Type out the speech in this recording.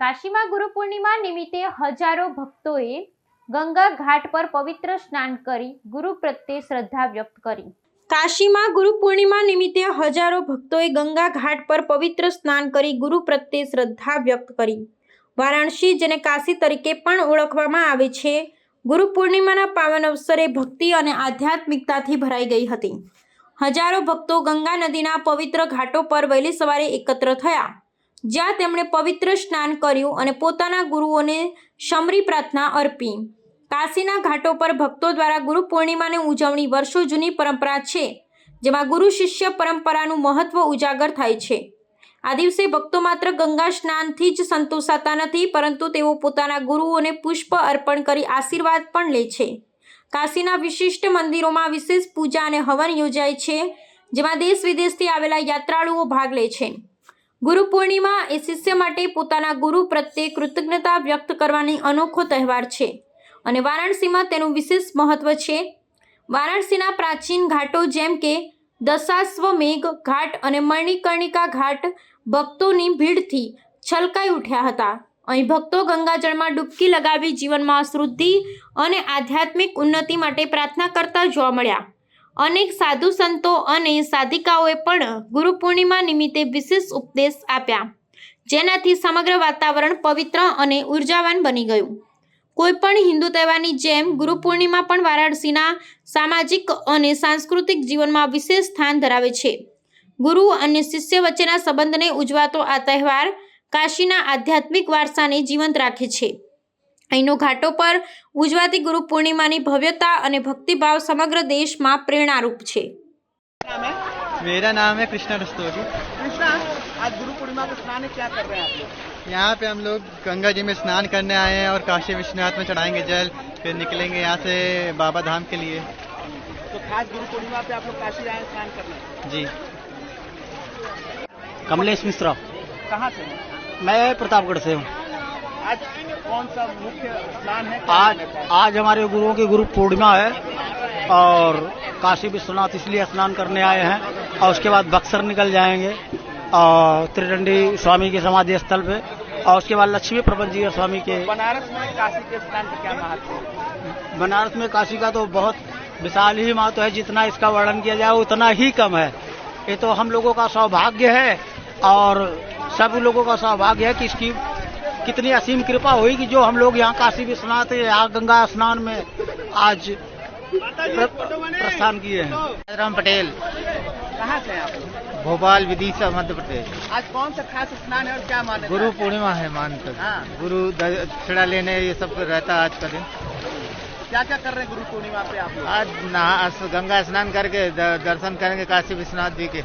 કાશીમાં ગુરુ પૂર્ણિમા નિમિત્તે હજારો ભક્તોએ ગંગા ઘાટ પર પવિત્ર સ્નાન કરી ગુરુ પ્રત્યે શ્રદ્ધા વ્યક્ત કરી. કાશીમાં ગુરુ પૂર્ણિમા નિમિત્તે હજારો ભક્તોએ ગંગા ઘાટ પર પવિત્ર સ્નાન કરી ગુરુ પ્રત્યે શ્રદ્ધા વ્યક્ત કરી. વારાણસી, જેને કાશી તરીકે પણ ઓળખવામાં આવે છે, ગુરુ પૂર્ણિમાના પાવન અવસરે ભક્તિ અને આધ્યાત્મિકતાથી ભરાઈ ગઈ હતી. હજારો ભક્તો ગંગા નદીના પવિત્ર ઘાટો પર વહેલી સવારે એકત્ર થયા. જ્યાં તેમણે પવિત્ર સ્નાન કર્યું અને પોતાના ગુરુઓને શમરી પ્રાર્થના અર્પી. કાશીના ઘાટો પર ભક્તો દ્વારા ગુરુ પૂર્ણિમાની ઉજવણી વર્ષો જૂની પરંપરા છે, જેમાં ગુરુ શિષ્ય પરંપરાનું મહત્વ ઉજાગર થાય છે. આ દિવસે ભક્તો માત્ર ગંગા સ્નાનથી જ સંતોષાતા નથી, પરંતુ તેઓ પોતાના ગુરુઓને પુષ્પ અર્પણ કરી આશીર્વાદ પણ લે છે. કાશીના વિશિષ્ટ મંદિરોમાં વિશેષ પૂજા અને હવન યોજાય છે, જેમાં દેશ વિદેશથી આવેલા યાત્રાળુઓ ભાગ લે છે. ગુરુ પૂર્ણિમા એ શિષ્ય માટે પોતાના ગુરુ પ્રત્યે કૃતજ્ઞતા વ્યક્ત કરવાની અનોખો તહેવાર છે. અને વારાણસીમાં તેનું વિશેષ મહત્વ છે. વારાણસીના પ્રાચીન ઘાટો જેમ કે દશાશ્વમેઘ ઘાટ અને મણિકર્ણિકા ઘાટ ભક્તોની ભીડથી છલકાઈ ઉઠ્યા હતા. અહીં ભક્તો ગંગાજળમાં ડૂબકી લગાવી જીવનમાં શુદ્ધિ અને આધ્યાત્મિક ઉન્નતિ માટે પ્રાર્થના કરતા જોવા મળ્યા. અનેક સાધુ સંતો અને સાધિકાઓએ પણ ગુરુ પૂર્ણિમા નિમિત્તે વિશેષ ઉપદેશ આપ્યા, જેનાથી સમગ્ર વાતાવરણ પવિત્ર અને ઉર્જાવાન બની ગયું. કોઈપણ હિન્દુ તહેવારની જેમ ગુરુ પૂર્ણિમા પણ વારાણસીના સામાજિક અને સાંસ્કૃતિક જીવનમાં વિશેષ સ્થાન ધરાવે છે. ગુરુ અને શિષ્ય વચ્ચેના સંબંધને ઉજવાતો આ તહેવાર કાશીના આધ્યાત્મિક વારસાને જીવંત રાખે છે. અહીંનો ઘાટો પર ઉજવાતી ગુરુ પૂર્ણિમાની ભવ્યતા અને ભક્તિભાવ સમગ્ર દેશમાં પ્રેરણારૂપ છે नाम है मेरा नाम है कृष्णा रस्तोगी कृष्णा आज गुरु पूर्णिमा के स्नान में क्या कर रहे हैं आप लोग यहाँ पे हम लोग गंगा जी में स्नान करने आए हैं और काशी विश्वनाथ में चढ़ाएंगे जल फिर निकलेंगे यहाँ से बाबा धाम के लिए तो खास गुरु पूर्णिमा पे आप लोग काशी आए हैं स्नान करने जी कमलेश मिश्रा कहाँ से हैं? मैं प्रतापगढ़ से हूँ आज कौन सा मुख्य स्नान है? आज आज हमारे गुरुओं की गुरु पूर्णिमा है और काशी विश्वनाथ इसलिए स्नान करने आए हैं और उसके बाद बक्सर निकल जाएँगे और त्रिडंडी स्वामी के समाधि स्थल पे और उसके बाद लक्ष्मी प्रबंध जी स्वामी के बनारस में काशी के स्नान का क्या महत्व है? बनारस में काशी का तो बहुत विशाल ही महत्व है। जितना इसका वर्णन किया जाए उतना ही कम है। ये तो हम लोगों का सौभाग्य है और सब लोगों का सौभाग्य है कि इसकी कितनी असीम कृपा हुई कि जो हम लोग यहाँ काशी विश्वनाथ यहाँ गंगा स्नान में आज प्रस्थान किए हैं। राम पटेल। कहाँ से आप भोपाल विदिशा मध्य प्रदेश। आज कौन सा खास स्नान है और क्या मान्यता गुरु पूर्णिमा है मानकर हाँ। गुरु दक्षिणा लेने ये सब रहता है आज का दिन। क्या क्या कर रहे हैं गुरु पूर्णिमा पे आप आज नहा गंगा स्नान करके दर्शन करेंगे काशी विश्वनाथ जी के।